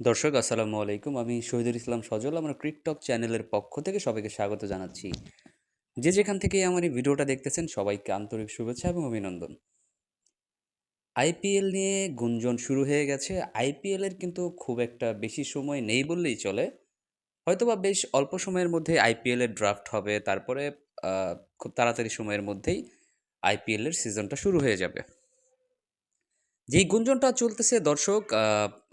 দর্শক, আসসালামু আলাইকুম। আমি শহীদুল ইসলাম সজল, আমার ক্রিকটক চ্যানেলের পক্ষ থেকে সবাইকে স্বাগত জানাচ্ছি। যে যেখান থেকে আমার এই ভিডিওটা দেখতেছেন, সবাইকে আন্তরিক শুভেচ্ছা এবং অভিনন্দন। আইপিএল নিয়ে গুঞ্জন শুরু হয়ে গেছে। আইপিএলের কিন্তু খুব একটা বেশি সময় নেই বললেই চলে। হয়তোবা বেশ অল্প সময়ের মধ্যে আইপিএলের ড্রাফট হবে। তারপরে খুব তাড়াতাড়ি সময়ের মধ্যেই আইপিএলের সিজনটা শুরু হয়ে যাবে। যেই গুঞ্জনটা চলতেছে, দর্শক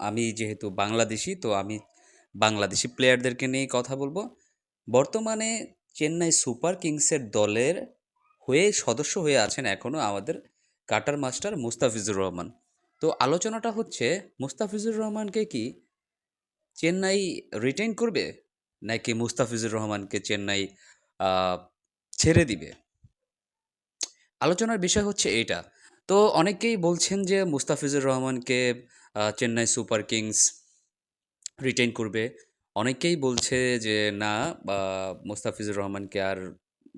আমি যেহেতু বাংলাদেশি, তো আমি বাংলাদেশি প্লেয়ারদেরকে নিয়ে কথা বলব। বর্তমানে চেন্নাই সুপার কিংসের দলের হয়ে, সদস্য হয়ে আছেন এখনও আমাদের কাটার মাস্টার মুস্তাফিজুর রহমান। তো আলোচনাটা হচ্ছে, মুস্তাফিজুর রহমানকে কি চেন্নাই রিটেন করবে? নাকি মুস্তাফিজুর রহমানকে চেন্নাই ছেড়ে দিবে? আলোচনার বিষয় হচ্ছে এইটা। তো অনেকেই বলছেন যে মুস্তাফিজুর রহমানকে চেন্নাই সুপার কিংস রিটেইন করবে। অনেকেই বলছে যে না মুস্তাফিজুর রহমানকে আর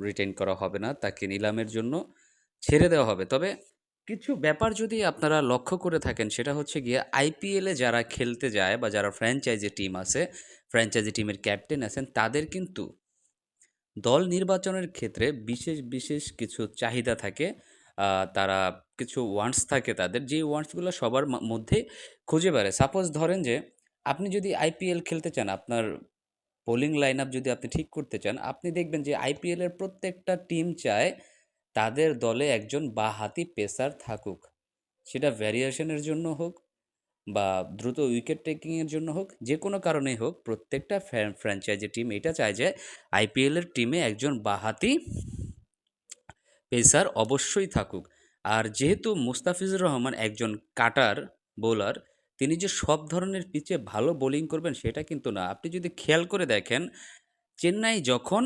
রিটেন করা হবে না, তাকে নিলামের জন্য ছেড়ে দেওয়া হবে। তবে কিছু ব্যাপার যদি আপনারা লক্ষ্য করে থাকেন, সেটা হচ্ছে গিয়ে আইপিএলে যারা খেলতে যায়, বা যারা ফ্র্যাঞ্চাইজি টিম আছে ফ্র্যাঞ্চাইজি টিমের ক্যাপ্টেন আছেন, তাদের কিন্তু দল নির্বাচনের ক্ষেত্রে বিশেষ বিশেষ কিছু চাহিদা থাকে। তারা কিছু ওয়ান্টস থাকে তাদের। যে ওয়ান্টসগুলো সবার মধ্যে খুঁজে বেড়ায়। সাপোজ ধরেন যে, আপনি যদি আইপিএল খেলতে চান, আপনার বোলিং লাইন আপ যদি আপনি ঠিক করতে চান, আপনি দেখবেন যে আইপিএলের প্রত্যেকটা টিম চায় তাদের দলে একজন বাঁহাতি পেসার থাকুক। সেটা ভ্যারিয়েশনের জন্য হোক বা দ্রুত উইকেট টেকিংয়ের জন্য হোক, যে কোনো কারণেই হোক, প্রত্যেকটা ফ্র্যাঞ্চাইজি টিম এটা চায় যে আইপিএলের টিমে একজন বাঁহাতি পেসার অবশ্যই থাকুক। আর যেহেতু মুস্তাফিজুর রহমান একজন কাটার বোলার তিনি যে সব ধরনের পিচে ভালো বোলিং করবেন সেটা কিন্তু না। আপনি যদি খেয়াল করে দেখেন, চেন্নাই যখন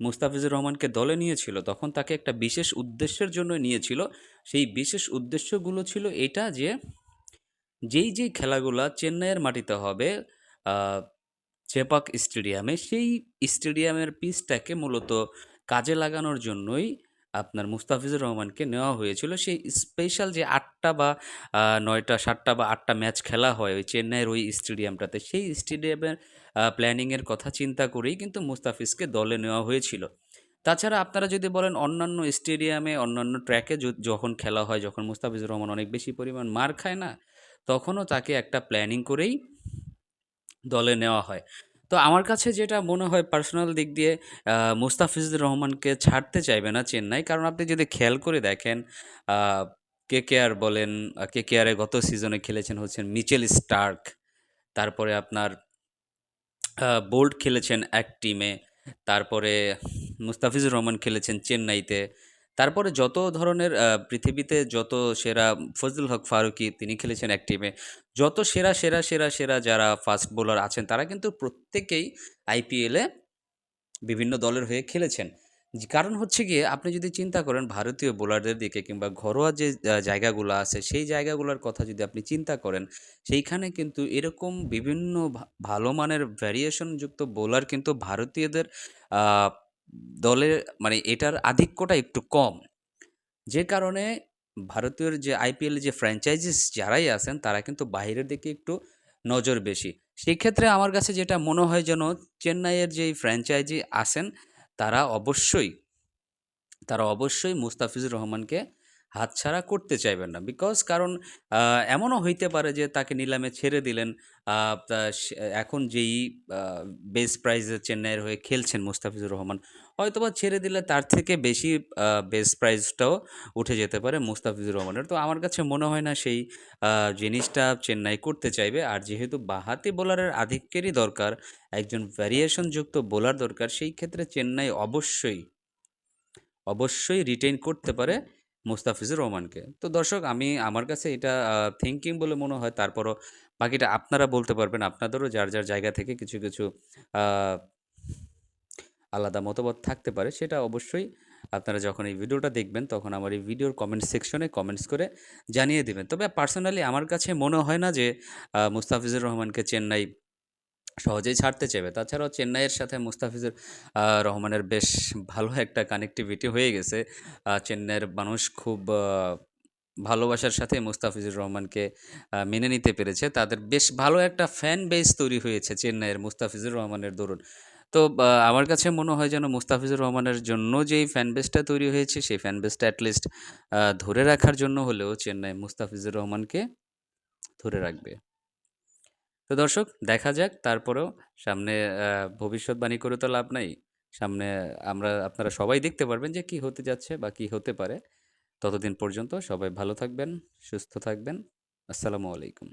মুস্তাফিজুর রহমানকে দলে নিয়েছিল, তখন তাকে একটা বিশেষ উদ্দেশ্যের জন্য নিয়েছিল। সেই বিশেষ উদ্দেশ্যগুলো ছিল এটা যে, যেই যেই খেলাগুলা চেন্নাইয়ের মাটিতে হবে চেপাক স্টেডিয়ামে, সেই স্টেডিয়ামের পিচটাকে মূলত কাজে লাগানোর জন্যই আপনার মুস্তাফিজুর রহমানকে নেওয়া হয়েছিল। সেই স্পেশাল যে আটটা বা নয়টা, সাতটা বা আটটা ম্যাচ খেলা হয় ওই চেন্নাইয়ের ওই স্টেডিয়ামটাতে সেই স্টেডিয়ামের প্ল্যানিংয়ের কথা চিন্তা করেই কিন্তু মুস্তাফিজকে দলে নেওয়া হয়েছিল। তাছাড়া আপনারা যদি বলেন অন্যান্য স্টেডিয়ামে অন্যান্য ট্র্যাকে যখন খেলা হয়, যখন মুস্তাফিজুর রহমান অনেক বেশি পরিমাণ মার খায় না, তখনও তাকে একটা প্ল্যানিং করেই দলে নেওয়া হয়। তো আমার কাছে যেটা মনে হয় পার্সোনাল দিক দিয়ে মুস্তাফিজুর রহমানকে ছাড়তে চাইবে না চেন্নাই। কারণ আপনি যদি খেয়াল করে দেখেন কে কে আর বলেন কে কে আরে গত সিজনে খেলেছেন হচ্ছেন মিচেল স্টার্ক, তারপরে আপনার বোল্ট খেলেছেন এক টিমে তারপরে মুস্তাফিজুর রহমান খেলেছেন চেন্নাইতে। তারপরে যত ধরনের পৃথিবীতে যত সেরা ফজলুল হক ফারুকি তিনি খেলেছেন এক টিমে যত সেরা সেরা সেরা সেরা যারা ফাস্ট বোলার আছেন, তারা কিন্তু প্রত্যেকেই আইপিএলে বিভিন্ন দলের হয়ে খেলেছেন। কারণ হচ্ছে গিয়ে, আপনি যদি চিন্তা করেন, ভারতীয় বোলারদের দিকে কিংবা ঘরোয়া যে জায়গাগুলো আছে, সেই জায়গাগুলোর কথা যদি আপনি চিন্তা করেন, সেইখানে কিন্তু এরকম বিভিন্ন ভালো মানের ভ্যারিয়েশনযুক্ত বোলার কিন্তু ভারতীয়দের আহ, দলে মানে এটার আধিক্যটা একটু কম। যে কারণে ভারতীয় যে আইপিএল যে ফ্র্যাঞ্চাইজিস যারাই আছেন তারা কিন্তু বাইরের দিকে একটু নজর বেশি। সেই ক্ষেত্রে আমার কাছে যেটা মনে হয় যেন চেন্নাইয়ের যেই ফ্র্যাঞ্চাইজি আছেন তারা অবশ্যই তারা অবশ্যই মুস্তাফিজুর রহমানকে হাতছাড়া করতে চাইবেন না। বিকজ কারণ এমনও হইতে পারে যে তাকে নিলামে ছেড়ে দিলেন এখন যেই বেস প্রাইজে চেন্নাইয়ের হয়ে খেলছেন মুস্তাফিজুর রহমান, হয়তোবা ছেড়ে দিলে তার থেকে বেশি বেস প্রাইজটাও উঠে যেতে পারে মুস্তাফিজুর রহমানের। তো আমার কাছে মনে হয় না সেই জিনিসটা চেন্নাই করতে চাইবে। আর যেহেতু বাহাতি বোলারের আধিক্যেরই দরকার, একজন ভ্যারিয়েশনযুক্ত বোলার দরকার, সেই ক্ষেত্রে চেন্নাই অবশ্যই অবশ্যই রিটেইন করতে পারে। মুস্তাফিজুর রহমানকে। তো দর্শক, আমি আমার কাছে এটা থিঙ্কিং বলে মনে হয়। তারপরও বাকিটা আপনারা বলতে পারবেন, আপনাদেরও যার যার জায়গা থেকে কিছু কিছু আলাদা মতামত থাকতে পারে, সেটা অবশ্যই আপনারা যখন এই ভিডিওটা দেখবেন, তখন আমার এই ভিডিওর কমেন্ট সেকশনে কমেন্টস করে জানিয়ে দেবেন। তবে পার্সোনালি আমার কাছে মনে হয় না যে মুস্তাফিজুর রহমানকে চেন্নাই সহজেই ছাড়তে চাইবে তাছাড়াও চেন্নাইয়ের সাথে মুস্তাফিজুর রহমানের বেশ ভালো একটা কানেক্টিভিটি হয়ে গেছে। চেন্নাইয়ের মানুষ খুব ভালোবাসার সাথে মুস্তাফিজুর রহমানকে মেনে নিতে পেরেছে। তাদের বেশ ভালো একটা ফ্যান বেস তৈরি হয়েছে চেন্নাইয়ের মুস্তাফিজুর রহমানের দরুন। তো আমার কাছে মনে হয় যেন মুস্তাফিজুর রহমানের জন্য যেই ফ্যান বেসটা তৈরি হয়েছে, সেই ফ্যান বেসটা অ্যাটলিস্ট ধরে রাখার জন্য হলেও চেন্নাই মুস্তাফিজুর রহমানকে ধরে রাখবে। তো দর্শক, দেখা যাক, তারপরেও সামনে ভবিষ্যৎবাণী করে তো লাভ নাই। সামনে আমরা, আপনারা সবাই দেখতে পারবেন যে কি হতে যাচ্ছে বা কি হতে পারে। ততদিন পর্যন্ত সবাই ভালো থাকবেন, সুস্থ থাকবেন। আসসালামু আলাইকুম।